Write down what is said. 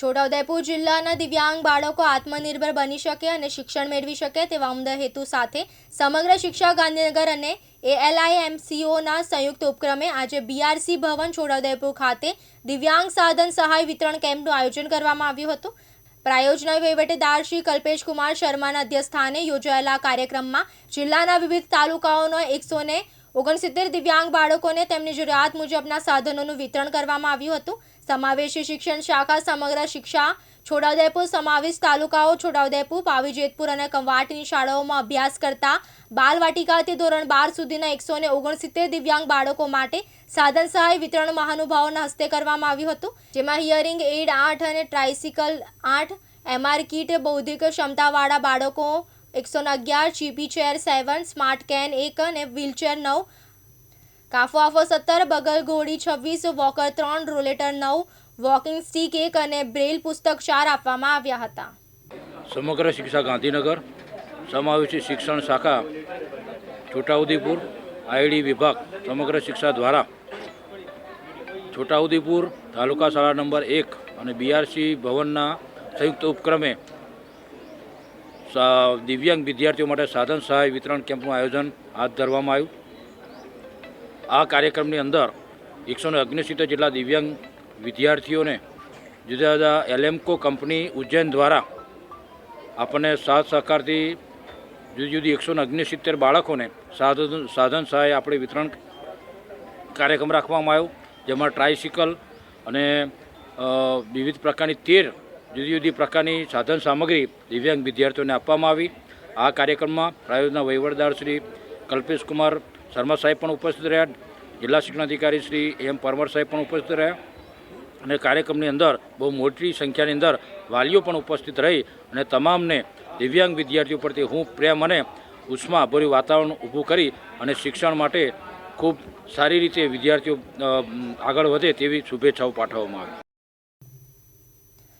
છોટાઉદેપુર જિલ્લાના દિવ્યાંગ બાળકો આત્મનિર્ભર બની શકે અને શિક્ષણ મેળવી શકે તેવા ઉમદા હેતુ સાથે સમગ્ર શિક્ષા ગાંધીનગર અને એએલઆઈએમસીઓના સંયુક્ત ઉપક્રમે આજે બીઆરસી ભવન છોટાઉદેપુર ખાતે દિવ્યાંગ સાધન સહાય વિતરણ કેમ્પનું આયોજન કરવામાં આવ્યું હતું. પ્રાયોજના વહીવટીદાર શ્રી કલ્પેશ કુમાર શર્માના સ્થાને યોજાયેલા કાર્યક્રમમાં જિલ્લાના વિવિધ તાલુકાઓનો એકસો ને ઓગણસિત્તેર દિવ્યાંગ બાળકોને તેમની જરૂરિયાત મુજબના સાધનોનું વિતરણ કરવામાં આવ્યું હતું. સમાવેશી શિક્ષણ શાખા સમગ્ર શિક્ષા છોટાઉદેપુર સમાવેશ તાલુકાઓ છોટાઉદેપુર, પાવી જેતપુર અને કંવાટની શાળાઓમાં અભ્યાસ કરતા બાલવાટિકાથી ધોરણ બાર સુધીના એકસો ને ઓગણસિત્તેર દિવ્યાંગ બાળકો માટે સાધન સહાય વિતરણ મહાનુભાવોના હસ્તે કરવામાં આવ્યું હતું. જેમાં હિયરિંગ એડ આઠ અને ટ્રાઇસિકલ આઠ, એમઆર કીટ, બૌદ્ધિક ક્ષમતાવાળા બાળકો એકસો અગિયાર CP chair seven smart cane એક અને વ્હીલચેર નવ. કાફો આફો સત્તર, બગલ ઘોડી છવ્વીસ વોકર ત્રણ રોલેટર નવ વોકિંગ સ્ટીક એક અને બ્રેલ પુસ્તક ચાર આપવામાં આવ્યા હતા. સમગ્ર શિક્ષા ગાંધીનગર, સમાવેશી શિક્ષણ શાખા, છોટાઉદેપુર, આઈડી વિભાગ, સમગ્ર શિક્ષા દ્વારા છોટાઉદેપુર તાલુકા શાળા નંબર એક અને બીઆરસી ભવનના સંયુક્ત ઉપક્રમે દિવ્યાંગ વિદ્યાર્થીઓ માટે સાધન સહાય વિતરણ કેમ્પનું આયોજન હાથ ધરવામાં આવ્યું. આ કાર્યક્રમની અંદર એકસો ને જેટલા દિવ્યાંગ વિદ્યાર્થીઓને જુદા જુદા એલેમ્કો કંપની ઉજ્જૈન દ્વારા આપણને સાથ સહકારથી જુદી જુદી એકસો ને બાળકોને સાધન સાધન સહાય આપણે વિતરણ કાર્યક્રમ રાખવામાં આવ્યો. જેમાં ટ્રાયસિકલ અને વિવિધ પ્રકારની તેર જુદી જુદી પ્રકારની સાધન સામગ્રી દિવ્યાંગ વિદ્યાર્થીઓને આપવામાં આવી. આ કાર્યક્રમમાં પ્રાયોજના વહીવટદાર શ્રી કલ્પેશ કુમાર શર્મા સાહેબ પણ ઉપસ્થિત રહ્યા. જિલ્લા શિક્ષણાધિકારી શ્રી એમ પરમાર સાહેબ પણ ઉપસ્થિત રહ્યા. અને કાર્યક્રમની અંદર બહુ મોટી સંખ્યાની અંદર વાલીઓ પણ ઉપસ્થિત રહી અને તમામને દિવ્યાંગ વિદ્યાર્થીઓ પ્રત્યે હું પ્રેમ અને ઉષ્માભર્યું વાતાવરણ ઊભું કરી અને શિક્ષણ માટે ખૂબ સારી રીતે વિદ્યાર્થીઓ આગળ વધે તેવી શુભેચ્છાઓ પાઠવવામાં આવી.